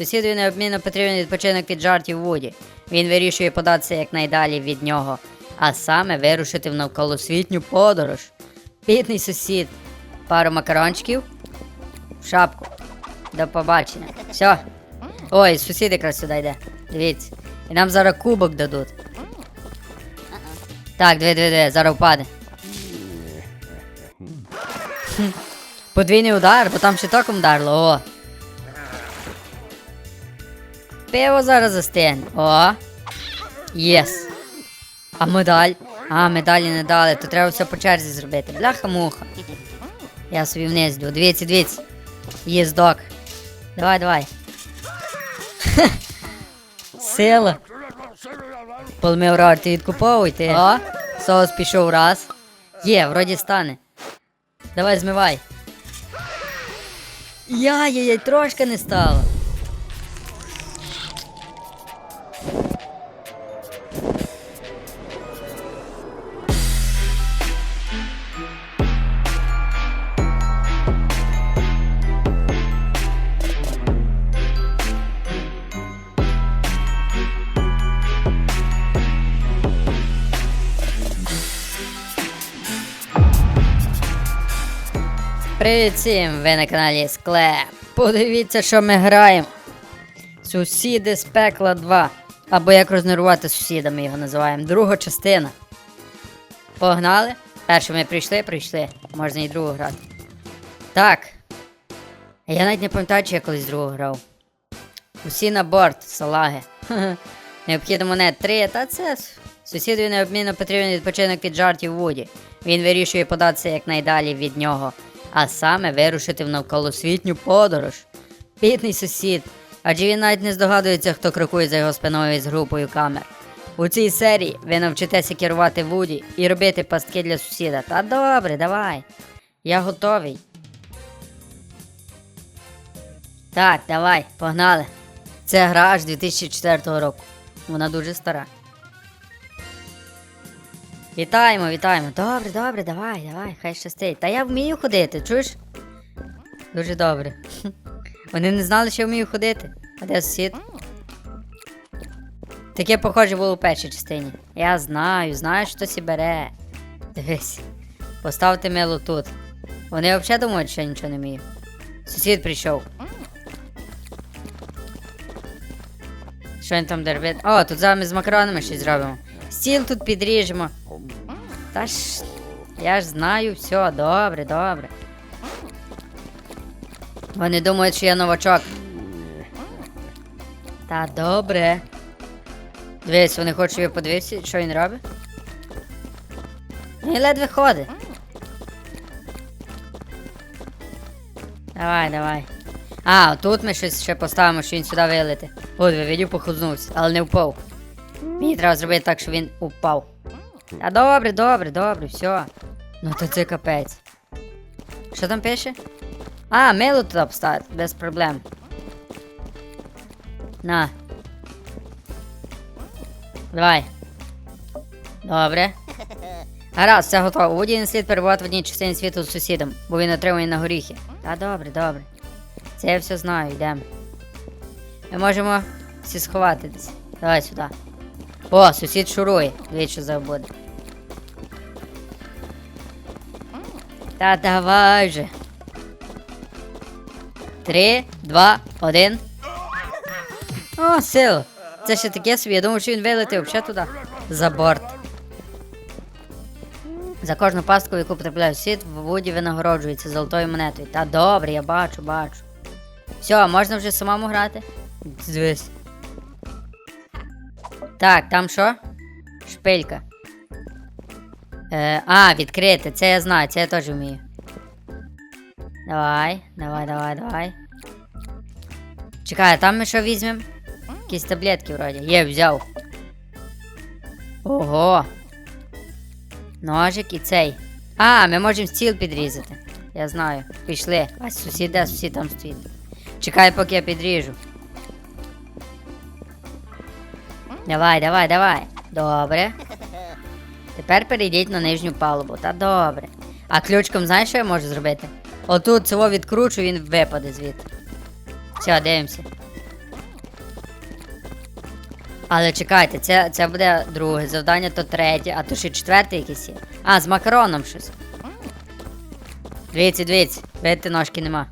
Сусідові необмінно потрібен відпочинок від жартів Вуді. Він вирішує податися якнайдалі від нього, а саме вирушити в навколосвітню подорож. Бідний сусід. Пару макарончиків. В шапку. До побачення. Все. Ой, сусід якраз сюди йде. Дивіться. І нам зараз кубок дадуть. Так, диви, диви, диви, зараз впаде. Подвійний удар, бо там ще током вдарило, о. Пиво зараз застигне. О. Єс. А медаль? А, медалі не дали, то треба все по черзі зробити. Бляха-муха. Я собі вниз йду. Дивіться, дивіться. Їздок. Давай, давай. Сила. Полмив рот, ти відкуповуйте. О, соус пішов раз. Є, вроді стане. Давай змивай. Яй-яй-яй, трошки не стало. Привіт всім! Ви на каналі Склеп. Подивіться, що ми граємо. Сусіди з пекла 2. Або як рознервувати сусіда, ми його називаємо. Друга частина. Погнали? Перше ми прийшли, прийшли. Можна і другу грати. Так. Я навіть не пам'ятаю, чи я колись другу грав. Усі на борт, салаги. Необхідно монет 3, та це сусідові необмінно потрібен відпочинок від жартів Вуді. Він вирішує податися якнайдалі від нього, а саме вирушити в навколосвітню подорож. Бідний сусід, адже він навіть не здогадується, хто крокує за його спиною з групою камер. У цій серії ви навчитеся керувати Вуді і робити пастки для сусіда. Та добре, давай. Я готовий. Так, давай, погнали. Це гра аж 2004 року. Вона дуже стара. Вітаємо, вітаємо. Добре, добре, давай, давай, хай щастить. Та я вмію ходити, чуєш? Дуже добре. Вони не знали, що я вмію ходити. А де сусід? Таке похоже було у першій частині. Я знаю, знаю, що хтось бере. Дивись, поставте мило тут. Вони взагалі думають, що я нічого не вмію. Сусід прийшов. Що він там дербить? О, тут зараз ми з макаронами щось зробимо. Стіл тут підріжемо. Та ж. Я ж знаю, все, добре, добре. Вони думають, що я новачок. Та добре. Дивись, вони хочуть, щоб я що він робить. Він ледве ходить. Давай, давай. А, тут ми щось ще поставимо, що він сюди вилити. От ви видів, але не впав. Мені треба зробити так, щоб він упав. Та добре, добре, добре, все. Ну то це капець. Що там пише? А, мило туди поставити, без проблем. На. Давай. Добре. Гаразд, все готово. Вуді не слід перебувати в одній частині світу з сусідом, бо він отримує на горіхи. Та добре, добре. Це я все знаю, йдемо. Ми можемо всі сховати десь. Давай сюди. О, сусід шурує. Що забуде. Та давай же. Три, два, один. О, сил. Це ще таке собі. Я думав, що він вилетів ще туди. За борт. За кожну пастку, яку потрапляє сусід, в Вуді винагороджується золотою монетою. Та добре, я бачу, бачу. Все, можна вже самому грати? Дивись. Так, там що? Шпилька. Е, а, відкрити, це я знаю, це я теж вмію. Давай, давай, давай, давай. Чекай, а там ми що візьмемо? Якісь таблетки вроді. Є, взяв. Ого. Ножик і цей. А, ми можемо стіл підрізати. Я знаю. Пішли. А сусід, де сусід там стоїть. Чекай, поки я підріжу. Давай, давай, давай. Добре. Тепер перейдіть на нижню палубу. Та добре. А ключком знаєш, що я можу зробити? Отут цього відкручу, він випаде звідти. Все, дивимося. Але чекайте, це, це буде друге завдання, то третє, а то ще четверте якесь є. А, з макароном щось. Дивіться, дивіться, видите, ножки нема.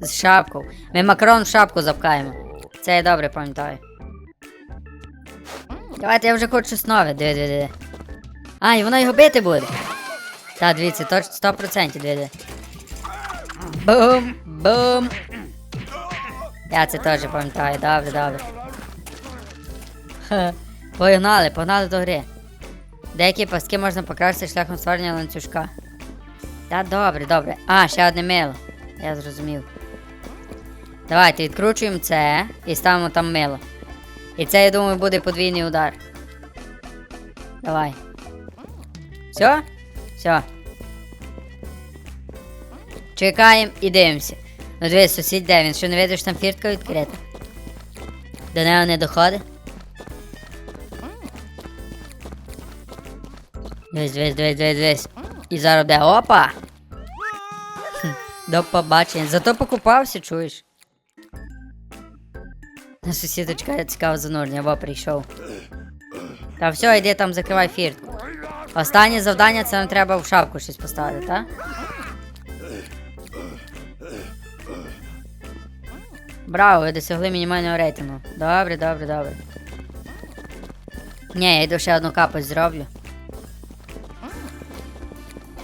З шапкою. Ми макарон в шапку запкаємо. Це я добре пам'ятаю. Давайте я вже хочу щось нове, диви, диви, диви. А, і вона його бити буде. Та, дивіться, точно 100% диви, диви. Бум! Бум! Я це теж пам'ятаю, добре, добре. Ха, Погнали, погнали до гри. Деякі пастки можна покрасти шляхом створення ланцюжка. Та добре, добре. А, ще одне мило. Я зрозумів. Давайте відкручуємо це і ставимо там мило. І це, я думаю, буде подвійний удар. Давай. Все? Все. Чекаємо і дивимося. Ну дивись, сусід де він, що не видиш там фіртка відкрита? До нього не доходить? Дивись, дивись, дивись, дивись, дивись. І зараз де. Опа! До побачення. Зато покупався, чуєш? Чекає цікаве занурення, або прийшов. Та все, йди там закривай фіртку. Останнє завдання це нам треба в шапку щось поставити, так? Браво, ви досягли мінімального рейтингу. Добре, добре, добре. Ні, я йду ще одну капость зроблю.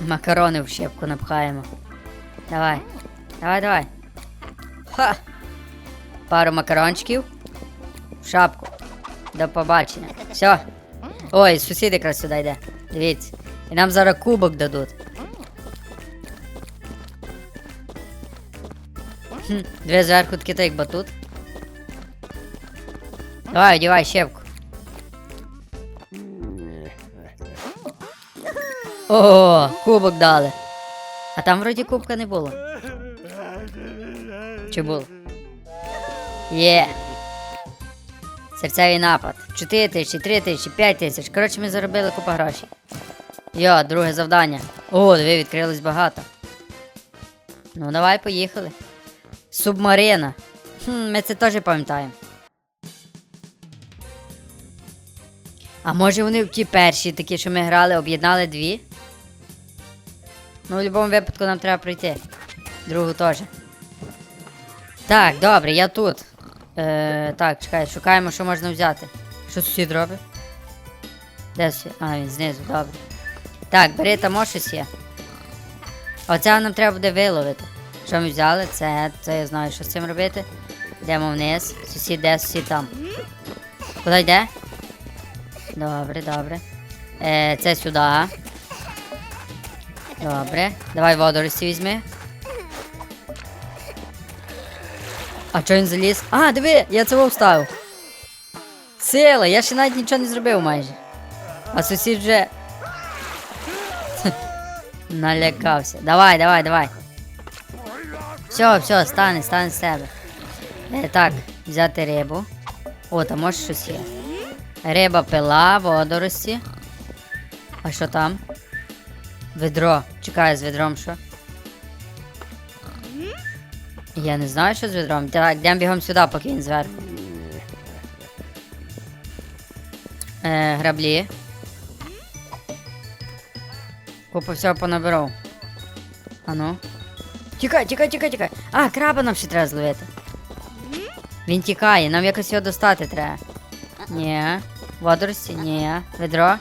Макарони в щепку напхаємо. Давай. Давай, давай. Ха! Пару макарончиків. Шапку. До побачення. Все. Ой, сусід якраз сюди йде. Дивіться. І нам зараз кубок дадуть. Дві зверху такі так батут. Давай, одівай щепку. О, кубок дали. А там вроді кубка не було. Чи було? Є. Серцевий напад. 4 тисячі, 3 тисячі, 5 тисяч. Коротше, ми заробили купа грошей. Йо, друге завдання. О, диви, відкрилось багато. Ну, давай, поїхали. Субмарина. Хм, ми це теж пам'ятаємо. А може вони в ті перші такі, що ми грали, об'єднали дві? Ну, в будь-якому випадку нам треба пройти. Другу теж. Так, добре, я тут. Е, так, чекай, шукаємо, що можна взяти. Що сусід робить? Де сусід? А, він знизу, добре. Так, бери там щось є. Оце нам треба буде виловити. Що ми взяли? Це, це я знаю, що з цим робити. Йдемо вниз. Сусід де, сусід там. Куди йде? Добре, добре. Е, це сюди. Добре. Давай водорості візьми. А чого він заліз? А, диви, я цього вставив. Сила, я ще навіть нічого не зробив майже. А сусід вже. Налякався. Давай, давай, давай. Все, все, стане, стане з себе. Е, так, взяти рибу. О, там може щось є. Риба пила, водорості. А що там? Ведро. Чекаю з ведром що. Я не знаю, що з ведром. Так, йдемо бігом сюди, поки він зверху. Е, граблі. Купу всього понабирав. А ну. Тікай, тікай, тікай, тікай. А, краба нам ще треба зловити. Він тікає, нам якось його достати треба. Ні. Водорості? Ні. Ведро?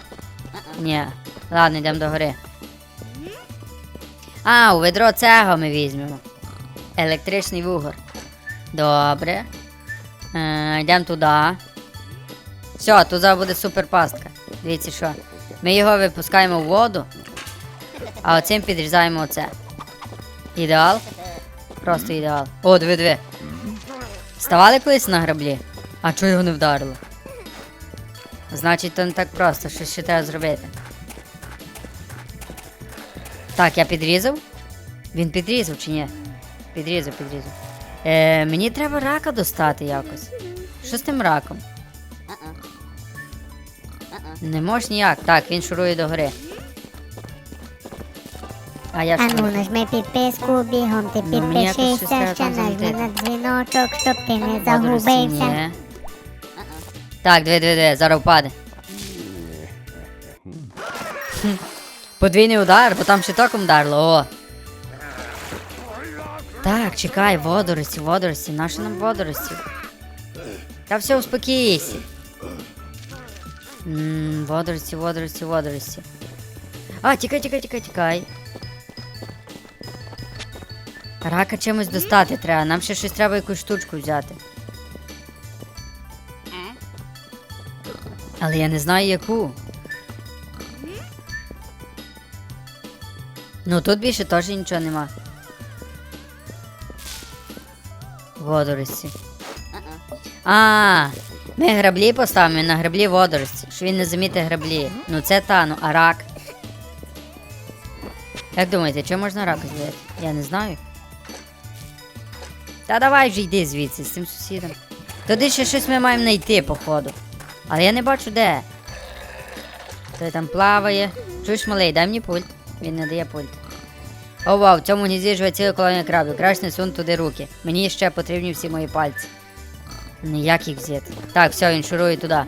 Ні. Ладно, йдемо до гори. А, у ведро цього ми візьмемо. Електричний вугор. Добре. Е, йдемо туди. Все, тут зараз буде супер пастка. Дивіться що. Ми його випускаємо в воду, а оцим підрізаємо оце. Ідеал. Просто ідеал. О, диви, диви. Ставали колись на граблі? А чого його не вдарило? Значить, то не так просто, щось ще треба зробити. Так, я підрізав? Він підрізав чи ні? Підрізав, підрізав. Е, мені треба рака достати якось. Що з тим раком? Не можеш ніяк. Так, він шурує до гори. А я А ну нажми підписку, бігом ти Ну, мені якось щось ще там нажми на дзвіночок, щоб ти не загубився. ні. Так, диви, диви, диви, зараз впаде. Хм. Подвійний удар, бо там ще током вдарило, о. Так, чекай, водорості, водорості, наші нам водорості. Та все, успокійся. Ммм, водорості, водорості, водорості. А, тікай, тікай, тікай, тікай. Рака чимось достати треба, нам ще щось треба якусь штучку взяти. Але я не знаю яку. Ну тут більше теж нічого нема. Водорості. А, ми граблі поставимо на граблі водорості, що він не замітить граблі. Ну це та, ну, а рак. Як думаєте, чого можна рака злити? Я не знаю. Та давай вже йди звідси з цим сусідом. Туди ще щось ми маємо знайти, походу. Але я не бачу де. Той там плаває. Чуєш, малий, дай мені пульт. Він не дає пульт. О, вау, в цьому гнізді живе ціла колонія крабів. Краще не сунь туди руки. Мені ще потрібні всі мої пальці. Ніяк їх взяти. Так, все, він шурує туди.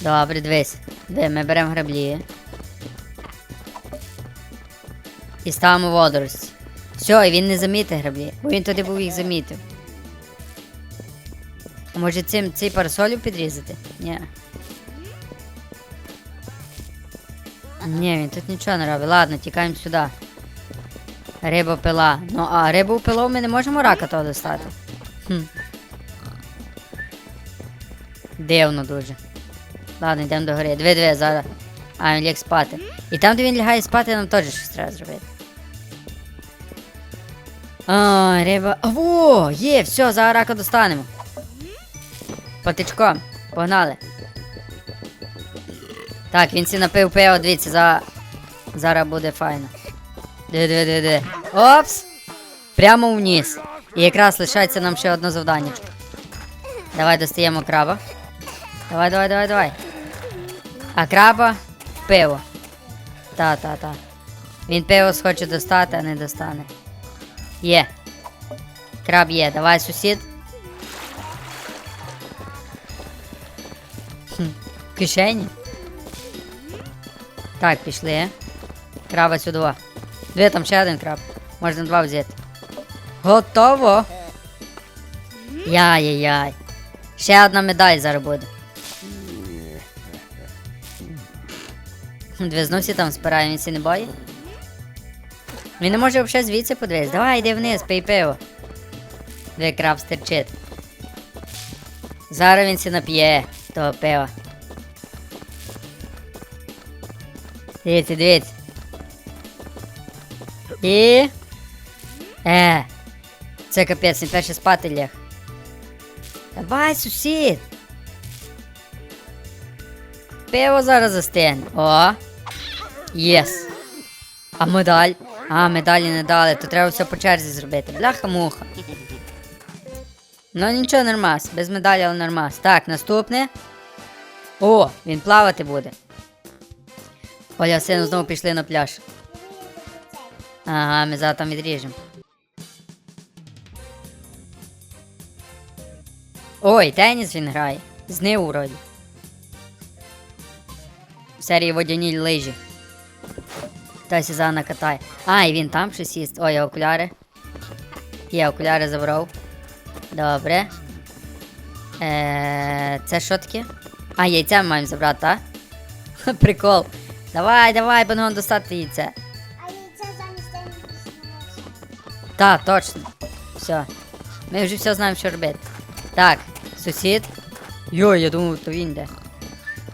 Добре, дивись. Де ми беремо граблі. І ставимо водорості. Все, і він не замітить граблі, бо він туди був їх замітив. А може цим цей парасолю підрізати? Ні. Ні, він тут нічого не робить. Ладно, тікаємо сюди. Риба пила. Ну, а рибу пилу ми не можемо рака того достати. Хм. Дивно дуже. Ладно, йдемо до гори. Диви, диви, зараз. А, він ліг спати. І там, де він лягає спати, нам теж щось треба зробити. А, риба. Во! Є, все, зараз рака достанемо. Патичком. Погнали. Так, він сі напив пиво, дивіться, за... зараз буде файно. Диви. Опс! Прямо вниз. І якраз лишається нам ще одне завдання. Давай достаємо краба. Давай, давай, давай, давай. А краба пиво. Та, та, та. Він пиво схоче достати, а не достане. Є. Краб є. Давай, сусід. Хм, в кишені. Так, пішли. Краба сюди. Дві там ще один краб. Можна два взяти. Готово. Яй-яй-яй. Ще одна медаль зараз буде. Дві там спирає, він не бої. Він не може взагалі звідси подивитися. Давай, йди вниз, пий пиво. Дві краб стерчить. Зараз він сі нап'є того пива. Дивіться, дивіться. І. Е. Це капець, він перше спати ляг. Давай, сусід. Пиво зараз застигне. О. Єс. А медаль? А, медалі не дали, то треба все по черзі зробити. Бляха-муха. Ну нічого, нормас. Без медалі, але нормас. Так, наступне. О, він плавати буде. Оля, сину знову пішли на пляж. Ага, ми зараз там відріжемо. Ой, теніс він грає. Знив вроді. В серії водяні лижі. Хтось із Анна катає. А, і він там щось їсть. Ой, окуляри. Є, окуляри забрав. Добре. Е, це що таке? А, яйця ми маємо забрати, так? Прикол. Давай, давай, будемо достати яйце. А замість. Так, точно. Все. Ми вже все знаємо, що робити. Так, сусід. Йой, я думав, то він де.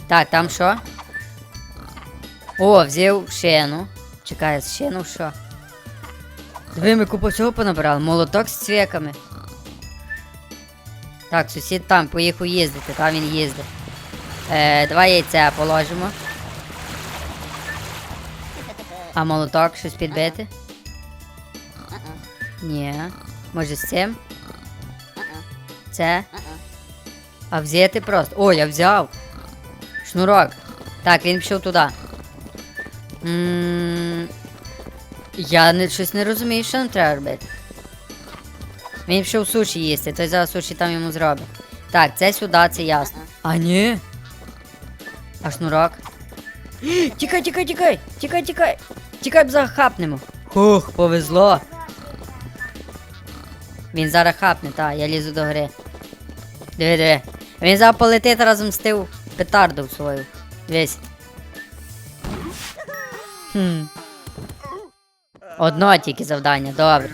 Так, там що? О, взяв шину. Чекай, шину що? Диви, ми купу всього понабирали. Молоток з цвіками. Так, сусід там, поїхав їздити, там він їздить. Е, два яйця положимо. А молоток щось підбити? Ні. Може з цим? Це? А взяти просто. О, я взяв. Шнурок. Так, він пішов туди. М, Я не, щось не розумію, що нам треба робити. Він пішов суші їсти, той зараз суші там йому зробить. Так, це сюди, це ясно. А ні. А шнурок. Тікай, тікай, тікай! Тікай, тікай! Тікай, б захапнемо. Хух, повезло. Він зараз хапне, та, я лізу до гри. Диви, диви. Він зараз полетить разом з тим петарду свою. Хм. Одно тільки завдання, добре.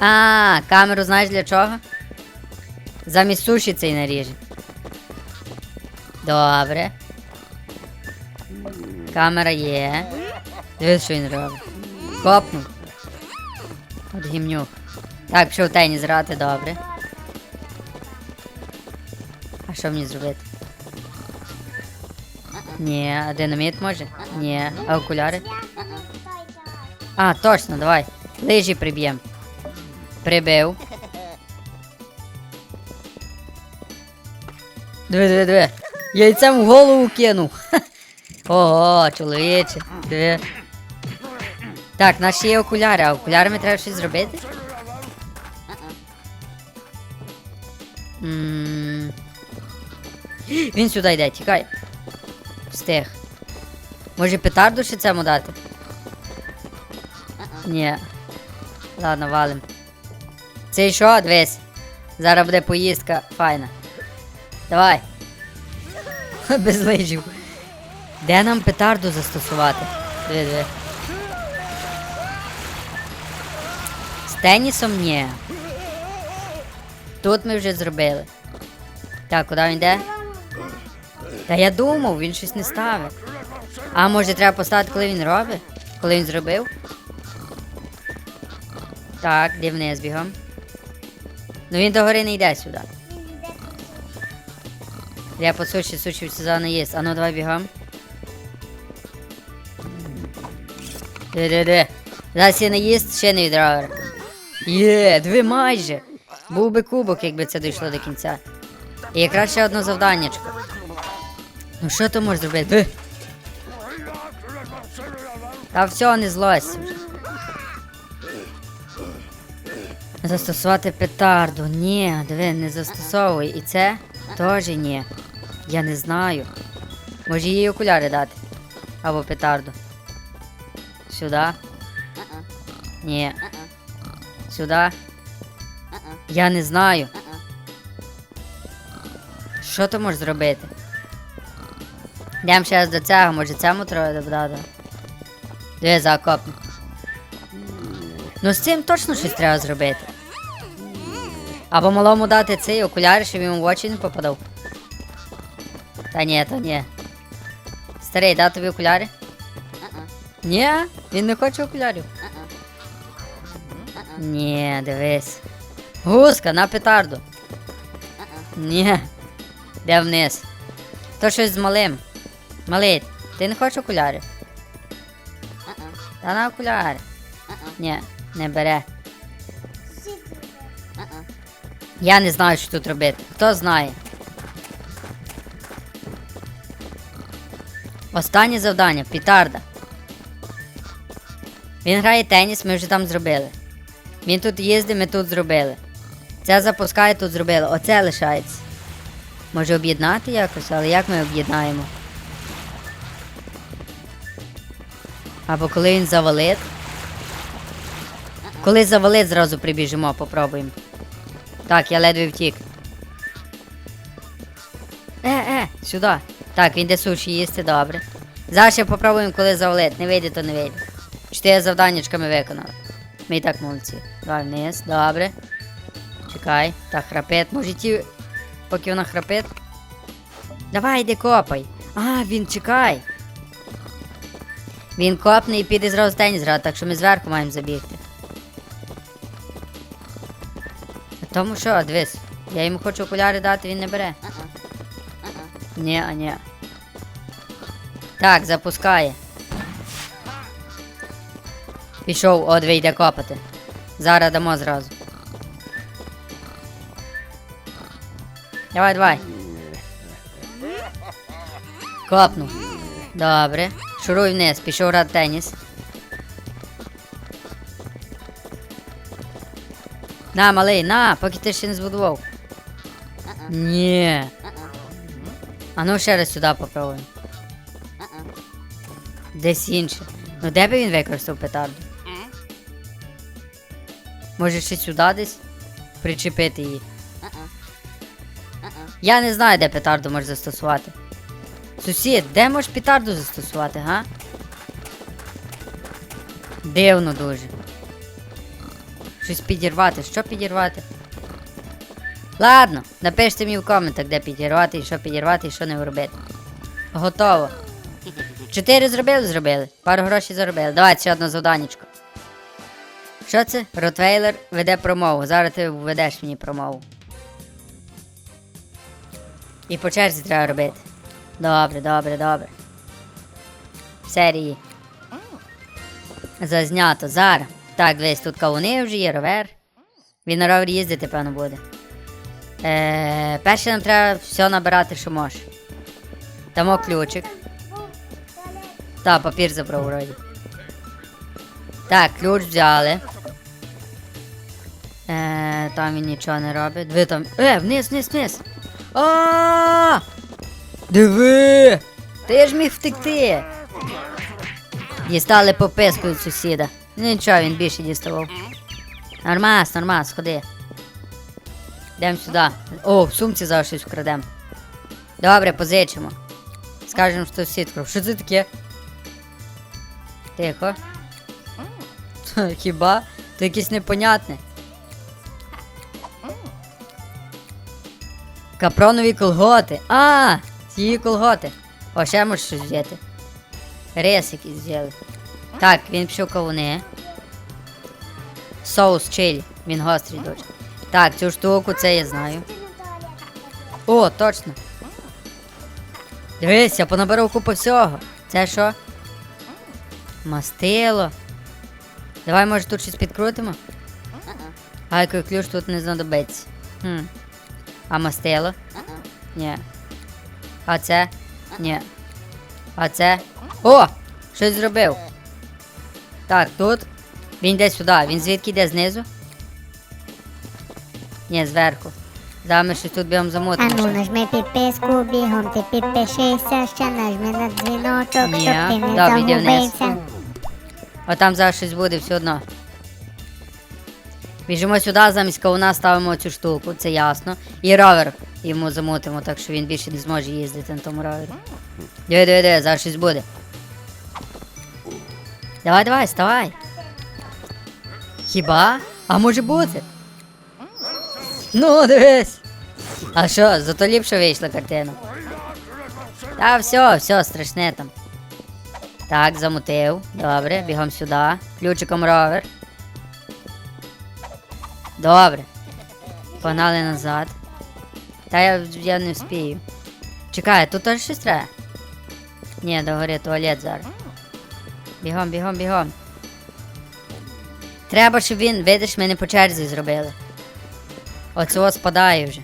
А, камеру знаєш для чого? Замість суші цей наріже. Добре. Камера є. Дивись, що він робить. Копнув. От гімнюк. Так, пішов теніс грати, добре. А що мені зробити? Ні, а динаміт може? Ні. А окуляри? А, точно, давай. Лижі приб'єм. Прибив. Диви, диви, диви. Яйцем в голову кинув. Ого, чоловіче. Диви. Так, наші є окуляри, а окулярами треба щось зробити? Він сюди йде, тікай. Встиг. Може петарду ще цьому дати? Ні. Ладно, валим. Це що, дивись. Зараз буде поїздка файна. Давай. Без лижів. Де нам петарду застосувати? Диви, диви. Тенісом ні. Тут ми вже зробили. Так, куди він йде? Та я думав, він щось не ставить. А може треба поставити, коли він робить? Коли він зробив? Так, де вниз бігом. Ну він до гори не йде сюди. Я по суші, суші в сезону є. А ну давай бігом. Диви-диви. Зараз я не їсть, ще не відравер. Є, диви майже. Був би кубок, якби це дійшло до кінця. І якраз ще одне завданнячко. Ну що ти можеш зробити? Та все, не злость. Застосувати петарду. Ні, диви, не застосовуй. І це теж ні. Я не знаю. Може їй окуляри дати. Або петарду. Сюди. Ні. Сюди. Я не знаю. Що ти можеш зробити? Йдемо ще раз до цього, може цьому треба додати. Диви закопну. Ну з цим точно щось треба зробити. Або малому дати цей окуляр, щоб йому в очі не попадав. Та ні, та ні. Старий, дати тобі окуляри? Ні, він не хоче окулярів. Ні, дивись. Гуска на петарду. Ні. Де вниз. То щось з малим. Малий, ти не хочеш окулярів? Та на окуляри. Ні, не бере. Я не знаю, що тут робити. Хто знає? Останнє завдання пітарда. Він грає теніс, ми вже там зробили. Він тут їздить, ми тут зробили. Це запускає, тут зробили. Оце лишається. Може об'єднати якось, але як ми об'єднаємо? Або коли він завалить. Коли завалить, зразу прибіжимо, попробуємо. Так, я ледве втік. Е, е, сюди. Так, він де суші їсти, добре. Зараз ще попробуємо, коли завалить. Не вийде, то не вийде. Чотири завданнячка ми виконали. Ми і так молодці. Давай вниз, добре. Чекай, так храпить. Може ті, поки вона храпить. Давай, йди копай. А, він чекай. Він копне і піде зразу теніс грати, так що ми зверху маємо забігти. А Тому що, дивись, я йому хочу окуляри дати, він не бере. Ні, а ні. Так, запускає. Пішов, вийде копати. Зараз дамо зразу. Давай, давай. Копнув. Добре. Шуруй вниз, пішов в теніс. На, малий, на, поки ти ще не збудував. Ні. А ну ще раз сюди попробуємо. Десь інше. Ну де би він використав петарду? Може ще сюди десь причепити її. Я не знаю, де петарду можеш застосувати. Сусід, де можеш петарду застосувати, га? Дивно дуже. Щось підірвати. Що підірвати? Ладно, напишіть мені в коментах, де підірвати, і що підірвати, і що не робити. Готово. Чотири зробили, зробили. Пару грошей заробили. Давайте ще одне завданечко. Що це? Ротвейлер веде промову. Зараз ти ведеш мені промову. І по черзі треба робити. Добре, добре, добре. В серії. Зазнято. Зараз. Так, дивись, тут кавуни вже є, ровер. Він на ровері їздити, певно, буде. Е, перше нам треба все набирати, що може. Дамо ключик. Та, папір забрав вроді. Так, ключ взяли. Е, там він нічого не робить. Ви там. Е, вниз, вниз, вниз. А! Диви! Ти ж міг втекти. Дістали пописку від сусіда. Нічого, він більше діставав. Нормас, нормас, ходи. Йдемо сюди. О, в сумці зараз щось вкрадемо. Добре, позичимо. Скажемо, що вкрав. Що це таке? Тихо. Хіба? То якесь непонятне. Капронові колготи. А, ці колготи. О, ще можеш щось взяти. Рис якийсь взяли. Так, він пішов кавуни. Соус чилі. Він гострий дуже. Так, цю штуку це я знаю. О, точно. Дивись, я понабирав купу всього. Це що? Мастило. Давай, може, тут щось підкрутимо? Гайкою ключ тут не знадобиться. Хм. А мастило? Ні. А це? Ні. А це? О! Щось зробив. Так, тут. Він йде сюди. Він звідки йде знизу? Ні, зверху. Зараз ми щось тут бігом А замутимо. ну нажми підписку, бігом ти підпишися, ще нажми на дзвіночок, щоб ти не вниз. загубився. О, там зараз щось буде все одно. Біжимо сюди, замість кавуна ставимо цю штуку, це ясно. І ровер йому замутимо, так що він більше не зможе їздити на тому ровері. Диви, диви, диви, зараз щось буде. Давай, давай, вставай. Хіба? А може бути? Ну, дивись. А що, зато ліпше вийшла картина. Та все, все, страшне там. Так, замутив. Добре, бігом сюди. Ключиком ровер. Добре. Погнали назад. Та я, я не вспію. Чекай, тут теж щось треба? Ні, догори туалет зараз. Бігом, бігом, бігом. Треба, щоб він, видиш, ми не по черзі зробили. Оцього спадає вже.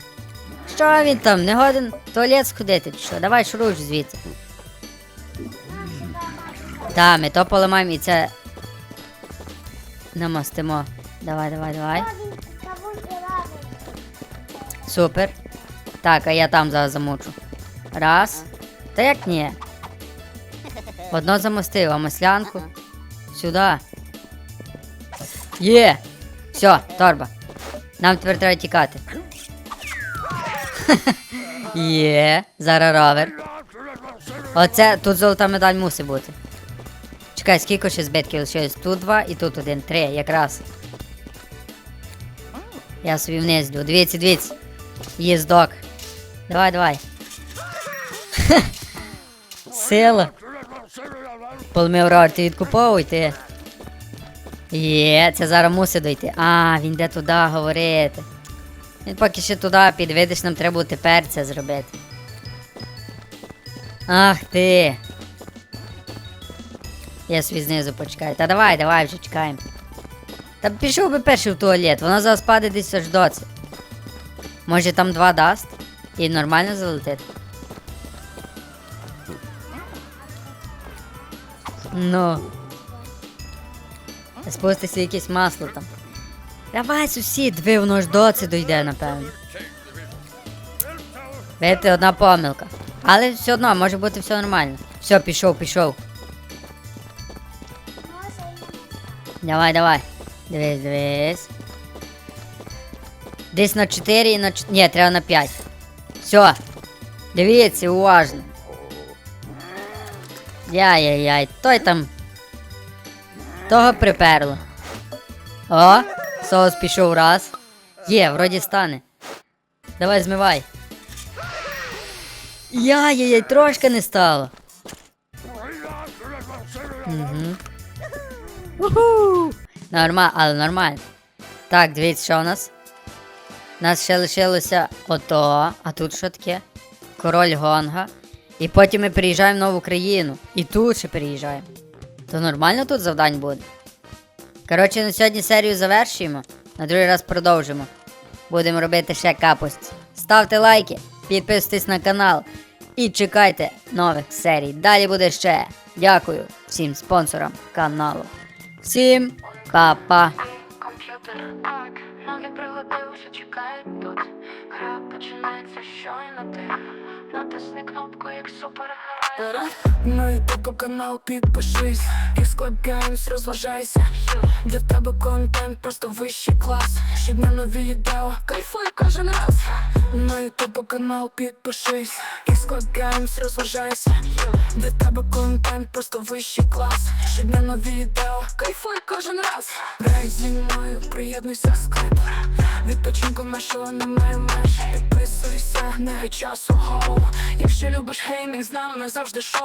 Що він там? Не годен туалет сходити чи що? Давай шуруй вже звідси. Та, ми то поламаємо і це. Намастимо. Давай, давай, давай. Супер. Так, а я там зараз замучу. Раз. Та як ні? Одно замостив, а маслянку. Сюди. Є. Все, торба. Нам тепер треба тікати. Є. Зараз ровер. Оце тут золота медаль мусить бути. Чекай, скільки ще збитків лишилось? Тут два і тут один. Три, якраз. Я собі вниз йду. Дивіться, дивіться. Їздок. Давай, давай. Сила. Полмив ти відкуповуй ти. Є, це зараз мусить дойти. А, він йде туди говорити. Він поки ще туди піде, видиш, нам треба тепер це зробити. Ах ти. Я собі знизу почекаю. Та давай, давай вже чекаємо. Та пішов би перший в туалет, вона зараз паде десь аж до це. Може там два дасть? І нормально залетить. Ну. Спуститься якесь масло там. Давай, сусід, диви, воно ж доці дойде, напевно. Видите, одна помилка. Але все одно, може бути все нормально. Все, пішов, пішов. Давай, давай. Дивись, дивись. Десь на 4 і на 4. Ні, треба на 5. Все. Дивіться, уважно. Яй-яй-яй, той там. Того приперло. О, соус пішов раз. Є, вроді стане. Давай змивай. Яй-яй-яй, трошки не стало. Угу. Уху. Нормально, але нормально. Так, дивіться, що у нас? Нас ще лишилося ото, а тут що таке? Король Гонга. І потім ми переїжджаємо в нову країну. І тут ще переїжджаємо. То нормально тут завдань буде. Коротше, на сьогодні серію завершуємо. На другий раз продовжимо. Будемо робити ще капусті. Ставте лайки, підписуйтесь на канал і чекайте нових серій. Далі буде ще. Дякую всім спонсорам каналу. Всім па-па! Ноги пригодився, чекають тут. Гра починається щойно ти. Натисни кнопку, як супергерой. На ютуб канал підпишись. І складаємось, розважайся. Для тебе контент просто вищий клас. Щоб на нові відео кайфуй кожен раз. На ютуб канал підпишись. І складаємось, розважайся. Для тебе контент просто вищий клас. Щоб на нові відео кайфуй кожен раз. Грай зі мною, приєднуйся скайпер Відпочинку нашого немає меж. Підписуйся, не часу гоу Якщо любиш геймінг, з нами завжди шоу